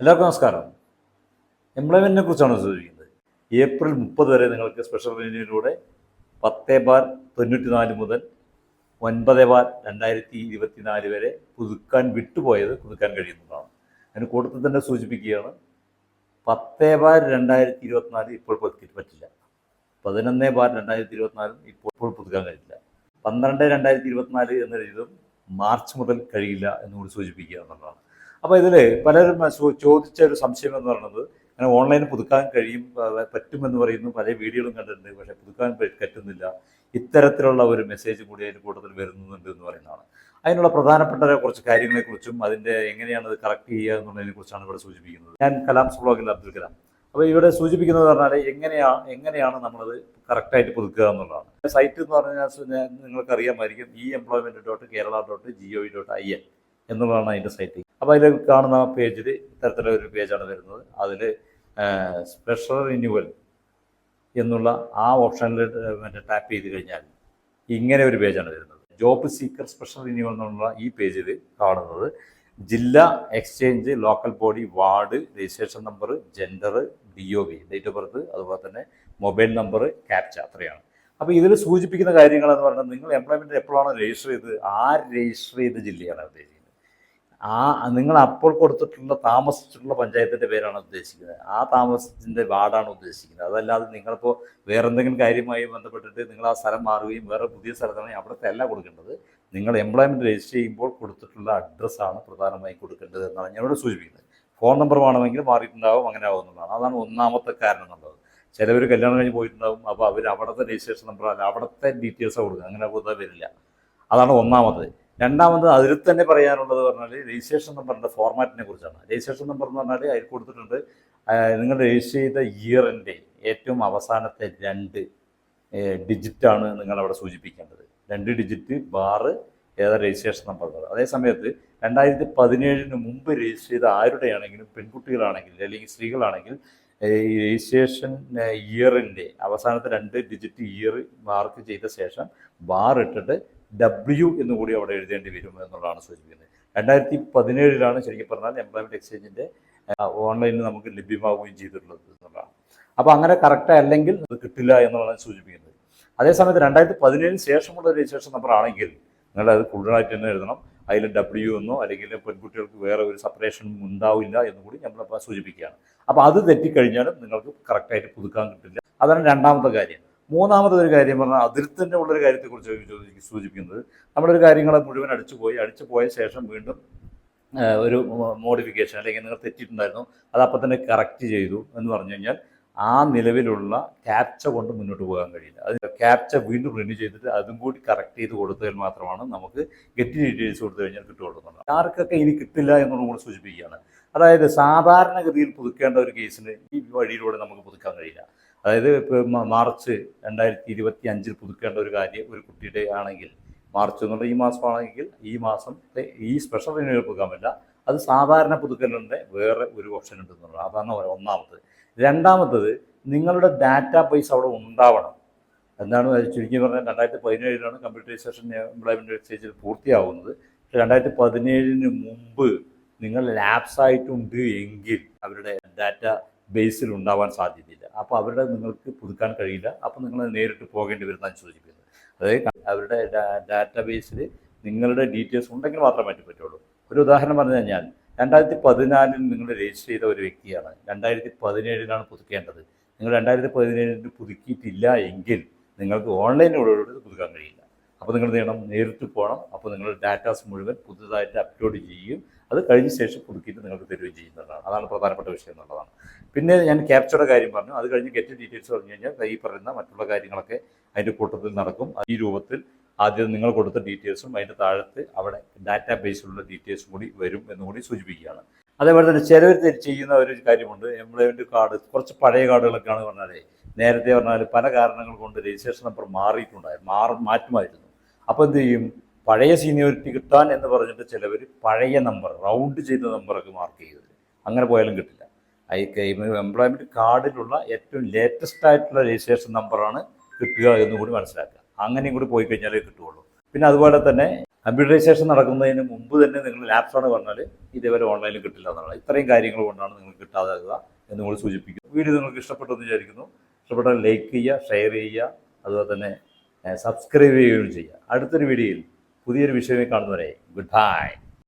എല്ലാവർക്കും നമസ്കാരം. എംപ്ലോയ്മെന്റിനെ കുറിച്ചാണ് സൂചിപ്പിക്കുന്നത് ഏപ്രിൽ മുപ്പത് വരെ നിങ്ങൾക്ക് സ്പെഷ്യൽ റേഞ്ചിലൂടെ പത്ത് ബാർ തൊണ്ണൂറ്റി നാല് മുതൽ ഒൻപത് ബാർ രണ്ടായിരത്തി ഇരുപത്തി നാല് വരെ പുതുക്കാൻ വിട്ടുപോയത് പുതുക്കാൻ കഴിയുന്നതാണ്. അതിന് കൂട്ടത്തിൽ തന്നെ സൂചിപ്പിക്കുകയാണ് പത്ത് ബാർ രണ്ടായിരത്തി ഇരുപത്തിനാല് ഇപ്പോൾ പുതുക്കി പറ്റില്ല. പതിനൊന്ന് ബാർ രണ്ടായിരത്തി ഇരുപത്തിനാലും ഇപ്പോൾ ഇപ്പോൾ പുതുക്കാൻ കഴിയില്ല പന്ത്രണ്ട് രണ്ടായിരത്തി ഇരുപത്തിനാല് എന്ന രീതിയിലും മാർച്ച് മുതൽ കഴിയില്ല എന്നുകൂടി സൂചിപ്പിക്കുക എന്നുള്ളതാണ്. അപ്പോൾ ഇതിൽ പലരും ചോദിച്ച ഒരു സംശയം എന്ന് പറയുന്നത് അങ്ങനെ ഓൺലൈൻ പുതുക്കാൻ കഴിയും പറ്റുമെന്ന് പറയുന്നു. പല വീഡിയോകളും കണ്ടിട്ടുണ്ട് പക്ഷേ പുതുക്കാൻ പറ്റുന്നില്ല. ഇത്തരത്തിലുള്ള ഒരു മെസ്സേജ് കൂടി അതിന് കൂട്ടത്തിൽ വരുന്നുണ്ട് എന്ന് പറയുന്നതാണ്. അതിനുള്ള പ്രധാനപ്പെട്ട കുറച്ച് കാര്യങ്ങളെക്കുറിച്ചും അതിന്റെ എങ്ങനെയാണ് അത് കറക്റ്റ് ചെയ്യുക എന്നുള്ളതിനെ കുറിച്ചാണ് ഇവിടെ സൂചിപ്പിക്കുന്നത്. ഞാൻ കലാംസ് ബ്ലോഗിൽ അബ്ദുൽ കലാം. അപ്പോൾ ഇവിടെ സൂചിപ്പിക്കുന്നത് പറഞ്ഞാൽ എങ്ങനെയാ എങ്ങനെയാണ് നമ്മളത് കറക്റ്റായിട്ട് പുതുക്കുക എന്നുള്ളതാണ്. സൈറ്റ് എന്ന് പറഞ്ഞാൽ സു- ഞാൻ- നിങ്ങൾക്ക് അറിയാമായിരിക്കും E employment dot Kerala dot G O dot I N എന്നുള്ളതാണ് അതിന്റെ സൈറ്റ് അപ്പോൾ അതിൽ കാണുന്ന പേജിൽ ഇത്തരത്തിലുള്ള ഒരു പേജാണ് വരുന്നത്. അതിൽ സ്പെഷ്യൽ റിന്യൂവൽ എന്നുള്ള ആ ഓപ്ഷനിൽ മറ്റേ ടാപ്പ് ചെയ്ത് കഴിഞ്ഞാൽ ഇങ്ങനെ ഒരു പേജാണ് വരുന്നത്. ജോബ് സീക്കർ സ്പെഷ്യൽ റിന്യൂവൽ എന്നുള്ള ഈ പേജിൽ കാണുന്നത് ജില്ലാ exchange local body ward registration number gender D O B date of birth അതുപോലെ തന്നെ മൊബൈൽ നമ്പർ ക്യാപ്ച അത്രയാണ്. അപ്പോൾ ഇതിൽ സൂചിപ്പിക്കുന്ന കാര്യങ്ങളെന്ന് പറഞ്ഞാൽ നിങ്ങൾ എംപ്ലോയ്മെന്റ് എപ്പോഴാണ് രജിസ്റ്റർ ചെയ്ത് ആര് രജിസ്റ്റർ ചെയ്ത ജില്ലയാണ് ഉദ്ദേശിക്കുന്നത് ആ നിങ്ങൾ അപ്പോൾ കൊടുത്തിട്ടുള്ള താമസിച്ചിട്ടുള്ള പഞ്ചായത്തിന്റെ പേരാണ് ഉദ്ദേശിക്കുന്നത്. ആ താമസത്തിന്റെ വാർഡാണ് ഉദ്ദേശിക്കുന്നത്. അതല്ലാതെ നിങ്ങളിപ്പോൾ വേറെ എന്തെങ്കിലും കാര്യമായി ബന്ധപ്പെട്ടിട്ട് നിങ്ങൾ ആ സ്ഥലം മാറുകയും വേറെ പുതിയ സ്ഥലത്താണെങ്കിൽ അവിടുത്തെ അല്ല കൊടുക്കേണ്ടത്. നിങ്ങൾ എംപ്ലോയ്മെന്റ് രജിസ്റ്റർ ചെയ്യുമ്പോൾ കൊടുത്തിട്ടുള്ള അഡ്രസ്സാണ് പ്രധാനമായും കൊടുക്കേണ്ടത് എന്നാണ് ഞാനിവിടെ സൂചിപ്പിക്കുന്നത്. ഫോൺ നമ്പർ വേണമെങ്കിൽ മാറിയിട്ടുണ്ടാവും അങ്ങനെ ആവുന്നതാണ് അതാണ് ഒന്നാമത്തെ കാരണം എന്നുള്ളത്. ചിലവർ കല്യാണം കഴിഞ്ഞ് പോയിട്ടുണ്ടാവും അപ്പോൾ അവർ അവിടുത്തെ രജിസ്ട്രേഷൻ നമ്പർ അല്ല അവിടുത്തെ ഡീറ്റെയിൽസ് കൊടുക്കുക. അങ്ങനെ കൊടുത്താൽ വരില്ല. അതാണ് ഒന്നാമത്. രണ്ടാമത് അതിൽ തന്നെ പറയാനുള്ളത് പറഞ്ഞാൽ രജിസ്ട്രേഷൻ നമ്പറിന്റെ ഫോർമാറ്റിനെ കുറിച്ചാണ്. രജിസ്ട്രേഷൻ നമ്പർ എന്ന് പറഞ്ഞാൽ അതിൽ കൊടുത്തിട്ടുണ്ട് നിങ്ങൾ രജിസ്റ്റർ ചെയ്ത ഇയറിന്റെ ഏറ്റവും അവസാനത്തെ രണ്ട് ഡിജിറ്റാണ് നിങ്ങളവിടെ സൂചിപ്പിക്കേണ്ടത്. രണ്ട് ഡിജിറ്റ് ബാറ് ഏതാ രജിസ്ട്രേഷൻ നമ്പർ എന്നുള്ളത് അതേ സമയത്ത് രണ്ടായിരത്തി പതിനേഴിന് മുമ്പ് രജിസ്റ്റർ ചെയ്ത ആരുടെയാണെങ്കിലും പെൺകുട്ടികളാണെങ്കിൽ അല്ലെങ്കിൽ സ്ത്രീകളാണെങ്കിൽ ഈ രജിസ്ട്രേഷൻ ഇയറിന്റെ അവസാനത്തെ രണ്ട് ഡിജിറ്റ് ഇയർ മാർക്ക് ചെയ്ത ശേഷം ബാർ ഇട്ടിട്ട് ഡബ്ല്യു എന്ന് കൂടി അവിടെ എഴുതേണ്ടി വരും എന്നുള്ളതാണ് സൂചിപ്പിക്കുന്നത്. രണ്ടായിരത്തി പതിനേഴിലാണ് ശരിക്കും പറഞ്ഞാൽ എംപ്ലോയ്മെന്റ് എക്സ്ചേഞ്ചിന്റെ ഓൺലൈനിൽ നമുക്ക് ലഭ്യമാവുകയും ചെയ്തിട്ടുള്ളത് എന്നുള്ളതാണ്. അപ്പോൾ അങ്ങനെ കറക്റ്റ് അല്ലെങ്കിൽ അത് കിട്ടില്ല എന്നുള്ളതാണ് സൂചിപ്പിക്കുന്നത്. അതേസമയത്ത് രണ്ടായിരത്തി പതിനേഴിന് ശേഷമുള്ള രജിസ്ട്രേഷൻ നമ്പർ ആണെങ്കിൽ നിങ്ങൾ അത് ഫുള്ളായിട്ട് തന്നെ എഴുതണം. അതിൽ ഡബ്ല്യു എന്നോ അല്ലെങ്കിൽ പെൺകുട്ടികൾക്ക് വേറെ ഒരു സെപ്പറേഷൻ ഉണ്ടാവില്ല എന്ന് കൂടി നമ്മൾ സൂചിപ്പിക്കുകയാണ്. അപ്പോൾ അത് തെറ്റിക്കഴിഞ്ഞാലും നിങ്ങൾക്ക് കറക്റ്റായിട്ട് പുതുക്കാൻ കിട്ടില്ല. അതാണ് രണ്ടാമത്തെ കാര്യം. മൂന്നാമത്തെ ഒരു കാര്യം പറഞ്ഞാൽ അതിർത്തിന്റെ ഉള്ളൊരു കാര്യത്തെക്കുറിച്ച് സൂചിപ്പിക്കുന്നത്. നമ്മളൊരു കാര്യങ്ങളെ മുഴുവൻ അടിച്ചു പോയി അടിച്ചു പോയ ശേഷം വീണ്ടും ഒരു മോഡിഫിക്കേഷൻ അല്ലെങ്കിൽ നിങ്ങൾ തെറ്റിയിട്ടുണ്ടായിരുന്നു അത് അപ്പം തന്നെ കറക്റ്റ് ചെയ്തു എന്ന് പറഞ്ഞു കഴിഞ്ഞാൽ ആ നിലവിലുള്ള ക്യാപ്ച കൊണ്ട് മുന്നോട്ട് പോകാൻ കഴിയില്ല. അത് ക്യാപ്ച വീണ്ടും റിന്യൂ ചെയ്തിട്ട് അതും കൂടി കറക്റ്റ് ചെയ്ത് കൊടുത്താൽ മാത്രമാണ് നമുക്ക് ഗെറ്റ് ഡീറ്റെയിൽസ് കൊടുത്തു കഴിഞ്ഞാൽ കിട്ടുകൊടുക്കുന്നത് ആർക്കൊക്കെ ഇനി കിട്ടില്ല എന്നുള്ളത് കൂടെ സൂചിപ്പിക്കുകയാണ്. അതായത് സാധാരണഗതിയിൽ പുതുക്കേണ്ട ഒരു കേസിന് ഈ വഴിയിലൂടെ നമുക്ക് പുതുക്കാൻ കഴിയില്ല. അതായത് മാർച്ച് രണ്ടായിരത്തി ഇരുപത്തി അഞ്ചിൽ പുതുക്കേണ്ട ഒരു കാര്യം ഒരു കുട്ടിയുടെ ആണെങ്കിൽ മാർച്ച് എന്നുള്ള ഈ മാസമാണെങ്കിൽ ഈ മാസം ഈ സ്പെഷ്യൽ റിന്യൂവൽ പുതുക്കാൻ പറ്റില്ല. അത് സാധാരണ പുതുക്കലിന്റെ വേറെ ഒരു ഓപ്ഷൻ ഉണ്ട് എന്നുള്ളത്. അതാണ് ഒന്നാമത് രണ്ടാമത്തത് നിങ്ങളുടെ ഡാറ്റാ ബേസ് അവിടെ ഉണ്ടാവണം. എന്താണ് ചുരുക്കി പറഞ്ഞാൽ രണ്ടായിരത്തി പതിനേഴിലാണ് കമ്പ്യൂട്ടറൈസേഷൻ എംപ്ലോയ്മെന്റ് എക്സ്ചേഞ്ചിൽ പൂർത്തിയാവുന്നത്. പക്ഷേ രണ്ടായിരത്തി പതിനേഴിന് മുമ്പ് നിങ്ങൾ ലാപ്സ് ആയിട്ടുണ്ട് എങ്കിൽ അവരുടെ ഡാറ്റ ബേസിൽ ഉണ്ടാവാൻ സാധ്യതയില്ല. അപ്പോൾ അവരുടെ നിങ്ങൾക്ക് പുതുക്കാൻ കഴിയില്ല. അപ്പോൾ നിങ്ങൾ നേരിട്ട് പോകേണ്ടി വരുന്നതാണ് സൂചിപ്പിക്കുന്നത്. അതായത് അവരുടെ ഡാറ്റ ബേസിൽ നിങ്ങളുടെ ഡീറ്റെയിൽസ് ഉണ്ടെങ്കിൽ മാത്രമേ മാറ്റി പറ്റുള്ളൂ ഒരു ഉദാഹരണം പറഞ്ഞു കഴിഞ്ഞാൽ രണ്ടായിരത്തി പതിനാലിൽ നിങ്ങൾ രജിസ്റ്റർ ചെയ്ത ഒരു വ്യക്തിയാണ്. രണ്ടായിരത്തി പതിനേഴിലാണ് പുതുക്കേണ്ടത്. നിങ്ങൾ രണ്ടായിരത്തി പതിനേഴിന് പുതുക്കിയിട്ടില്ല എങ്കിൽ നിങ്ങൾക്ക് ഓൺലൈനിലൂടെ പുതുക്കാൻ കഴിയില്ല. അപ്പോൾ നിങ്ങൾ നേരിട്ട് പോകണം. അപ്പോൾ നിങ്ങൾ ഡാറ്റാസ് മുഴുവൻ പുതുതായിട്ട് അപ്ലോഡ് ചെയ്യുകയും അത് കഴിഞ്ഞ ശേഷം പുതുക്കിയിട്ട് നിങ്ങൾക്ക് തരുകയും ചെയ്യുന്നതാണ്. അതാണ് പ്രധാനപ്പെട്ട വിഷയം എന്നുള്ളതാണ്. പിന്നെ ഞാൻ ക്യാപ്ചറുടെ കാര്യം പറഞ്ഞു. അത് കഴിഞ്ഞ് ഗെറ്റ് ഡീറ്റെയിൽസ് പറഞ്ഞു കഴിഞ്ഞാൽ ഈ പറയുന്ന മറ്റുള്ള കാര്യങ്ങളൊക്കെ അതിന്റെ കൂട്ടത്തിൽ നടക്കും. ഈ രൂപത്തിൽ ആദ്യം നിങ്ങൾ കൊടുത്ത ഡീറ്റെയിൽസും അതിന്റെ താഴത്ത് അവിടെ ഡാറ്റാ ബേസിലുള്ള ഡീറ്റെയിൽസും കൂടി വരും എന്നുകൂടി സൂചിപ്പിക്കുകയാണ്. അതേപോലെ തന്നെ ചിലവർ ചെയ്യുന്ന ഒരു കാര്യമുണ്ട്. എംപ്ലോയ്മെന്റ് കാർഡ് കുറച്ച് പഴയ കാർഡുകളൊക്കെയാണ് പറഞ്ഞാലേ നേരത്തെ പറഞ്ഞാൽ പല കാരണങ്ങൾ കൊണ്ട് രജിസ്ട്രേഷൻ നമ്പർ മാറിയിട്ടുണ്ടായിരുന്നു മാറും മാറ്റുമായിരുന്നു. അപ്പോൾ എന്ത് ചെയ്യും? പഴയ സീനിയോറിറ്റി കിട്ടാൻ എന്ന് പറഞ്ഞിട്ട് ചിലവർ പഴയ നമ്പർ റൗണ്ട് ചെയ്ത നമ്പറൊക്കെ മാർക്ക് ചെയ്തത് അങ്ങനെ പോയാലും കിട്ടില്ല. ഐ എംപ്ലോയ്മെന്റ് കാർഡിലുള്ള ഏറ്റവും ലേറ്റസ്റ്റ് ആയിട്ടുള്ള രജിസ്ട്രേഷൻ നമ്പറാണ് കിട്ടുക എന്ന് കൂടി മനസ്സിലാക്കുക. അങ്ങനെയും കൂടി പോയി കഴിഞ്ഞാലേ കിട്ടുകയുള്ളൂ. പിന്നെ അതുപോലെ തന്നെ കമ്പ്യൂട്ടറൈസേഷൻ നടക്കുന്നതിന് മുമ്പ് തന്നെ നിങ്ങൾ ലാപ്സാണ് പറഞ്ഞാൽ ഇതേപോലെ ഓൺലൈനിൽ കിട്ടില്ല എന്നുള്ളത് ഇത്രയും കാര്യങ്ങൾ കൊണ്ടാണ് നിങ്ങൾക്ക് കിട്ടാതാകുക എന്ന് കൂടി സൂചിപ്പിക്കുന്നു. വീഡിയോ നിങ്ങൾക്ക് ഇഷ്ടപ്പെട്ടെന്ന് വിചാരിക്കുന്നു. ഇഷ്ടപ്പെട്ടാൽ ലൈക്ക് ചെയ്യുക ഷെയർ ചെയ്യുക. അതുപോലെ തന്നെ സബ്സ്ക്രൈബ് ചെയ്യുകയും ചെയ്യുക. അടുത്തൊരു വീഡിയോയിൽ പുതിയൊരു വിഷയമായി കാണുന്നവരെ ഗുഡ് ബൈ